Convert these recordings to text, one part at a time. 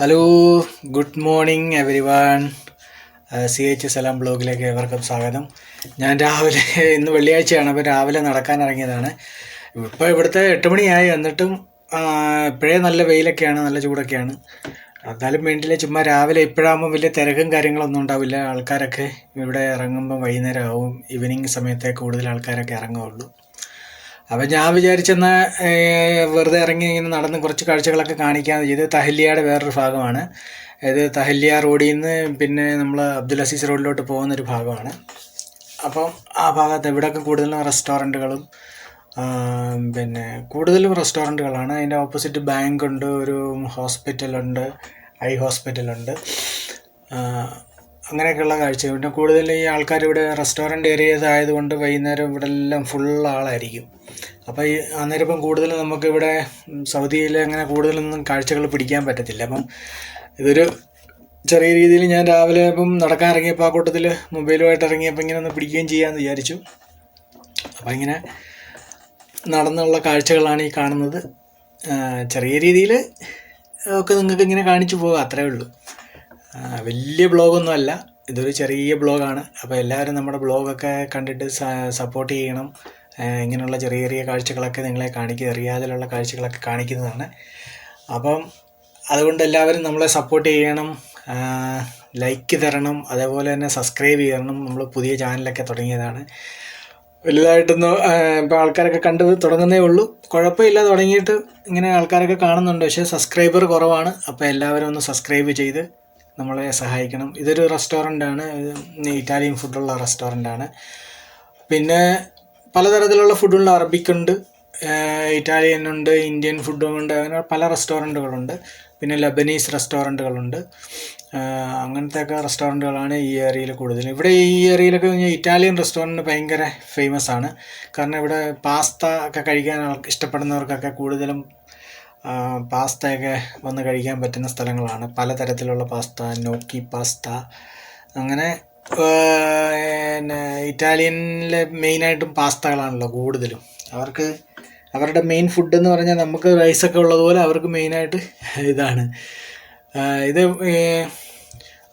Hello good morning every one C H Salam ബ്ലോഗിലേക്ക് ഏവർക്കും സ്വാഗതം. ഞാൻ രാവിലെ ഇന്ന് വെള്ളിയാഴ്ചയാണ് അപ്പോൾ രാവിലെ നടക്കാൻ ഇറങ്ങിയതാണ്. ഇപ്പോൾ ഇവിടുത്തെ എട്ട് മണിയായി എന്നിട്ടും ഇപ്പോഴേ നല്ല വെയിലൊക്കെയാണ് നല്ല ചൂടൊക്കെയാണ്. എന്നാലും വേണ്ടിയില്ല ചുമ്മാ രാവിലെ ഇപ്പോഴാകുമ്പോൾ വലിയ തിരക്കും കാര്യങ്ങളൊന്നും ഉണ്ടാവില്ല. ആൾക്കാരൊക്കെ ഇവിടെ ഇറങ്ങുമ്പോൾ വൈകുന്നേരം ആവും. ഈവനിങ് സമയത്തെ കൂടുതൽ ആൾക്കാരൊക്കെ ഇറങ്ങുകയുള്ളൂ. അപ്പം ഞാൻ വിചാരിച്ചെന്നാൽ വെറുതെ ഇറങ്ങി ഇങ്ങനെ നടന്ന് കുറച്ച് കാഴ്ചകളൊക്കെ കാണിക്കാമെന്ന് ചെയ്ത് തഹല്യയുടെ വേറൊരു ഭാഗമാണ്. ഇത് തഹല്യ റോഡിൽ നിന്ന് പിന്നെ നമ്മൾ അബ്ദുൽ അസീസ് റോഡിലോട്ട് പോകുന്നൊരു ഭാഗമാണ്. അപ്പം ആ ഭാഗത്ത് ഇവിടെയൊക്കെ കൂടുതലും റെസ്റ്റോറന്റുകളും പിന്നെ കൂടുതലും റെസ്റ്റോറന്റുകളാണ്. അതിന്റെ ഓപ്പോസിറ്റ് ബാങ്ക് ഉണ്ട് ഒരു ഹോസ്പിറ്റലുണ്ട് ഐ ഹോസ്പിറ്റലുണ്ട്. അങ്ങനെയൊക്കെയുള്ള കാഴ്ച പിന്നെ കൂടുതൽ ഈ ആൾക്കാർ ഇവിടെ റെസ്റ്റോറന്റ് ഏരിയസ് ആയതുകൊണ്ട് വൈകുന്നേരം ഇവിടെ എല്ലാം ഫുൾ ആളായിരിക്കും. അപ്പോൾ ഈ അന്നേരം ഇപ്പം കൂടുതൽ നമുക്കിവിടെ സൗദിയിൽ അങ്ങനെ കൂടുതലൊന്നും കാഴ്ചകൾ പിടിക്കാൻ പറ്റത്തില്ല. അപ്പം ഇതൊരു ചെറിയ രീതിയിൽ ഞാൻ രാവിലെ ഇപ്പം നടക്കാൻ ഇറങ്ങിയപ്പോൾ ആ കൂട്ടത്തിൽ മൊബൈലുമായിട്ട് ഇറങ്ങിയപ്പോൾ ഇങ്ങനെ ഒന്ന് പിടിക്കുകയും ചെയ്യാമെന്ന് വിചാരിച്ചു. അപ്പോൾ ഇങ്ങനെ നടന്നുള്ള കാഴ്ചകളാണ് ഈ കാണുന്നത്. ചെറിയ രീതിയിൽ ഒക്കെ നിങ്ങൾക്ക് ഇങ്ങനെ കാണിച്ചു പോകാം അത്രേ ഉള്ളൂ. വലിയ ബ്ലോഗൊന്നും അല്ല. ഇതൊരു ചെറിയ ബ്ലോഗാണ്. അപ്പോൾ എല്ലാവരും നമ്മുടെ ബ്ലോഗൊക്കെ കണ്ടിട്ട് സപ്പോർട്ട് ചെയ്യണം. ഇങ്ങനെയുള്ള ചെറിയ ചെറിയ കാഴ്ചകളൊക്കെ നിങ്ങളെ കാണിക്കുക അറിയാതെയുള്ള കാഴ്ചകളൊക്കെ കാണിക്കുന്നതാണ്. അപ്പം അതുകൊണ്ട് എല്ലാവരും നമ്മളെ സപ്പോർട്ട് ചെയ്യണം. ലൈക്ക് തരണം. അതേപോലെ തന്നെ സബ്സ്ക്രൈബ് ചെയ്യണം. നമ്മൾ പുതിയ ചാനലൊക്കെ തുടങ്ങിയതാണ്. വലുതായിട്ടൊന്നും ഇപ്പോൾ ആൾക്കാരൊക്കെ കണ്ടു തുടങ്ങുന്നേ ഉള്ളൂ. കുഴപ്പമില്ല തുടങ്ങിയിട്ട് ഇങ്ങനെ ആൾക്കാരൊക്കെ കാണുന്നുണ്ട്. പക്ഷേ സബ്സ്ക്രൈബർ കുറവാണ്. അപ്പോൾ എല്ലാവരും ഒന്ന് സബ്സ്ക്രൈബ് ചെയ്ത് നമ്മളെ സഹായിക്കണം. ഇതൊരു റെസ്റ്റോറന്റ് ആണ്. ഇറ്റാലിയൻ ഫുഡുള്ള റെസ്റ്റോറന്റ് ആണ്. പിന്നെ പലതരത്തിലുള്ള ഫുഡുള്ള അറബിക്കുണ്ട് ഇറ്റാലിയൻ ഉണ്ട് ഇന്ത്യൻ ഫുഡും ഉണ്ട് അങ്ങനെ പല റെസ്റ്റോറന്റുകളുണ്ട് പിന്നെ ലബനീസ് റെസ്റ്റോറന്റുകളുണ്ട് അങ്ങനത്തെ ഒക്കെ റെസ്റ്റോറന്റുകളാണ് ഈ ഏരിയയിൽ കൂടുതൽ. ഇവിടെ ഈ ഏരിയയിലൊക്കെ ഇറ്റാലിയൻ റെസ്റ്റോറന്റ് ഭയങ്കര ഫേമസ് ആണ്. കാരണം ഇവിടെ പാസ്ത ഒക്കെ കഴിക്കാൻ ഇഷ്ടപ്പെടുന്നവർക്കൊക്കെ കൂടുതലും പാസ്തയൊക്കെ വന്ന് കഴിക്കാൻ പറ്റുന്ന സ്ഥലങ്ങളാണ്. പലതരത്തിലുള്ള പാസ്ത നോക്കി പാസ്ത അങ്ങനെ പിന്നെ ഇറ്റാലിയനിലെ മെയിനായിട്ടും പാസ്തകളാണല്ലോ കൂടുതലും. അവർക്ക് അവരുടെ മെയിൻ ഫുഡ് എന്ന് പറഞ്ഞാൽ നമുക്ക് റൈസൊക്കെ ഉള്ളതുപോലെ അവർക്ക് മെയിനായിട്ട് ഇതാണ്. ഇത്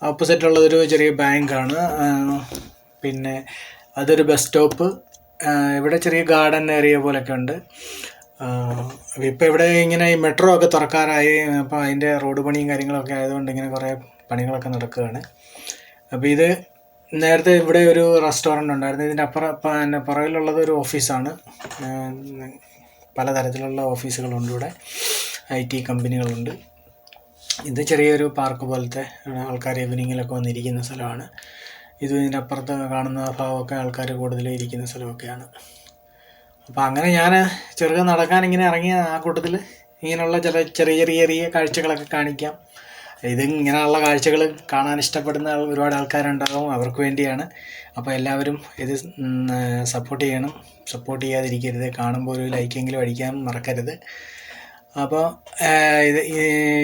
ഓപ്പോസിറ്റ് ഉള്ളതൊരു ചെറിയ ബാങ്കാണ് പിന്നെ അതൊരു ബസ് സ്റ്റോപ്പ് ഇവിടെ ചെറിയ ഗാർഡൻ ഏരിയ പോലൊക്കെ ഉണ്ട്. ഇപ്പോൾ ഇവിടെ ഇങ്ങനെ ഈ മെട്രോ ഒക്കെ തുറക്കാറായി അപ്പോൾ അതിന്റെ റോഡ് പണിയും കാര്യങ്ങളൊക്കെ ആയതുകൊണ്ട് ഇങ്ങനെ കുറേ പണികളൊക്കെ നടക്കുകയാണ്. അപ്പോൾ ഇത് നേരത്തെ ഇവിടെ ഒരു റെസ്റ്റോറന്റ് ഉണ്ടായിരുന്നു. ഇതിന്റെ അപ്പുറം പുറകിലുള്ളത് ഒരു ഓഫീസാണ് പലതരത്തിലുള്ള ഓഫീസുകളുണ്ട് ഇവിടെ. ഐ ടി കമ്പനികളുണ്ട് ഇത് ചെറിയൊരു പാർക്ക് പോലത്തെ ആൾക്കാർ ഈവനിങ്ങിലൊക്കെ വന്നിരിക്കുന്ന സ്ഥലമാണ്. ഇത് ഇതിന്റെ അപ്പുറത്ത് കാണുന്ന ഭാഗമൊക്കെ ആൾക്കാർ കൂടുതൽ ഇരിക്കുന്ന സ്ഥലമൊക്കെയാണ്. അപ്പോൾ അങ്ങനെ ഞാൻ ചെറുതെ നടക്കാൻ ഇങ്ങനെ ഇറങ്ങിയ ആ കൂട്ടത്തിൽ ഇങ്ങനെയുള്ള ചില ചെറിയ ചെറിയ ചെറിയ കാഴ്ചകളൊക്കെ കാണിക്കാം. ഇത് ഇങ്ങനെയുള്ള കാഴ്ചകൾ കാണാൻ ഇഷ്ടപ്പെടുന്ന ഒരുപാട് ആൾക്കാരുണ്ടാകും അവർക്ക് വേണ്ടിയാണ്. അപ്പോൾ എല്ലാവരും ഇത് സപ്പോർട്ട് ചെയ്യണം. സപ്പോർട്ട് ചെയ്യാതിരിക്കരുത്. കാണുമ്പോൾ ഒരു ലൈക്കെങ്കിലും അടിക്കാൻ മറക്കരുത്. അപ്പോൾ ഇത്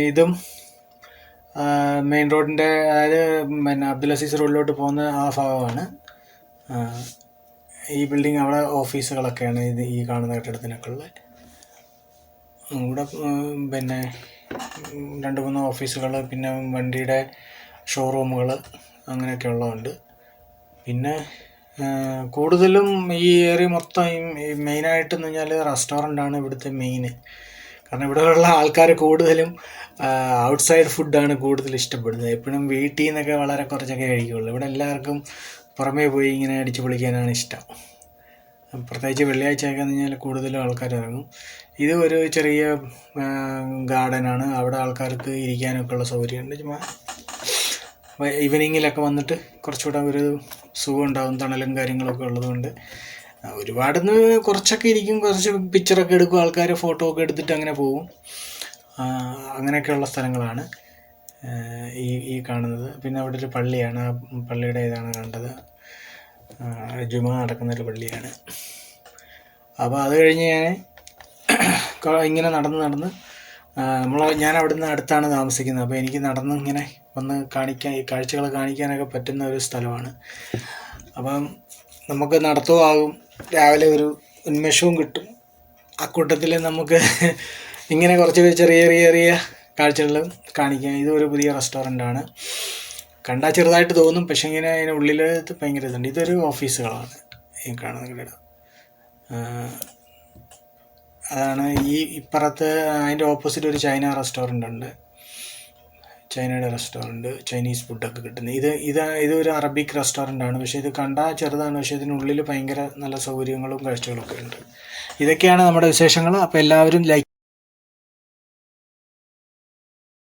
ഇതും മെയിൻ റോഡിന്റെ അതായത് പിന്നെ അബ്ദുൽ അസീസ് റോഡിലോട്ട് പോകുന്ന ആ ഭാഗമാണ്. ഈ ബിൽഡിംഗ് അവിടെ ഓഫീസുകളൊക്കെയാണ് ഇത് ഈ കാണുന്ന കെട്ടിടത്തിനൊക്കെ ഉള്ളത് ഇവിടെ പിന്നെ രണ്ട് മൂന്ന് ഓഫീസുകൾ പിന്നെ വണ്ടിയുടെ ഷോറൂമുകൾ അങ്ങനെയൊക്കെ ഉള്ളതുണ്ട്. പിന്നെ കൂടുതലും ഈ ഏരിയ മൊത്തം ഈ മെയിനായിട്ടെന്ന് പറഞ്ഞാൽ റെസ്റ്റോറന്റാണ് ഇവിടുത്തെ മെയിൻ കാരണം ഇവിടെയുള്ള ആൾക്കാർ കൂടുതലും ഔട്ട്സൈഡ് ഫുഡാണ് കൂടുതൽ ഇഷ്ടപ്പെടുന്നത്. എപ്പോഴും വീട്ടിൽ നിന്നൊക്കെ വളരെ കുറച്ചൊക്കെ കഴിക്കുകയുള്ളൂ ഇവിടെ എല്ലാവർക്കും പുറമേ പോയി ഇങ്ങനെ അടിച്ചു പൊളിക്കാനാണ് ഇഷ്ടം. പ്രത്യേകിച്ച് വെള്ളിയാഴ്ചയൊക്കെ എന്ന് കഴിഞ്ഞാൽ കൂടുതലും ആൾക്കാർ ഇറങ്ങും. ഇത് ഒരു ചെറിയ ഗാർഡനാണ് അവിടെ ആൾക്കാർക്ക് ഇരിക്കാനൊക്കെ ഉള്ള സൗകര്യമുണ്ട് ചുമ്മാ. ഈവനിങ്ങിലൊക്കെ വന്നിട്ട് കുറച്ചുകൂടെ ഒരു സുഖം ഉണ്ടാകും തണലും കാര്യങ്ങളൊക്കെ ഉള്ളതുകൊണ്ട് ഒരുപാടൊന്ന് കുറച്ചൊക്കെ ഇരിക്കും കുറച്ച് പിക്ചറൊക്കെ എടുക്കും ആൾക്കാർ ഫോട്ടോ ഒക്കെ എടുത്തിട്ട് അങ്ങനെ പോകും. അങ്ങനെയൊക്കെയുള്ള സ്ഥലങ്ങളാണ്. ഈ ഈ കാണുന്നത്. പിന്നെ അവിടെ ഒരു പള്ളിയാണ്. ആ പള്ളിയുടെ ഇതാണ് കണ്ടത്. ജുമ നടക്കുന്നൊരു പള്ളിയാണ്. അപ്പോൾ അത് കഴിഞ്ഞ് ഞാൻ ഇങ്ങനെ നടന്ന് നടന്ന് നമ്മൾ ഞാൻ അവിടെ നിന്ന് അടുത്താണ് താമസിക്കുന്നത്. അപ്പോൾ എനിക്ക് നടന്ന് ഇങ്ങനെ വന്ന് കാണിക്കാൻ ഈ കാഴ്ചകൾ കാണിക്കാനൊക്കെ പറ്റുന്ന ഒരു സ്ഥലമാണ്. അപ്പം നമുക്ക് നടത്തവും രാവിലെ ഒരു ഉന്മേഷവും കിട്ടും. അക്കൂട്ടത്തിൽ നമുക്ക് ഇങ്ങനെ കുറച്ച് ചെറിയ ചെറിയ ചെറിയ കാഴ്ചകൾ കാണിക്കാൻ. ഇതൊരു പുതിയ റെസ്റ്റോറന്റ് ആണ്. കണ്ടാൽ ചെറുതായിട്ട് തോന്നും പക്ഷേ ഇങ്ങനെ അതിന് ഉള്ളിൽ ഭയങ്കര ഇതുണ്ട്. ഇതൊരു ഓഫീസുകളാണ്. ഈ കാണുന്ന കെട്ടിടം അതാണ് ഈ ഇപ്പുറത്ത് അതിന്റെ ഓപ്പോസിറ്റ് ഒരു ചൈന റെസ്റ്റോറന്റ് ഉണ്ട്. ചൈനയുടെ റെസ്റ്റോറന്റ് ചൈനീസ് ഫുഡൊക്കെ കിട്ടുന്നത്. ഇത് ഇത് ഇതൊരു അറബിക് റെസ്റ്റോറന്റ് ആണ്. പക്ഷേ ഇത് കണ്ടാൽ ചെറുതാണ്. പക്ഷേ ഇതിനുള്ളിൽ ഭയങ്കര നല്ല സൗകര്യങ്ങളും കാഴ്ചകളൊക്കെ ഉണ്ട്. ഇതൊക്കെയാണ് നമ്മുടെ വിശേഷങ്ങൾ. അപ്പോൾ എല്ലാവരും ലൈക്ക്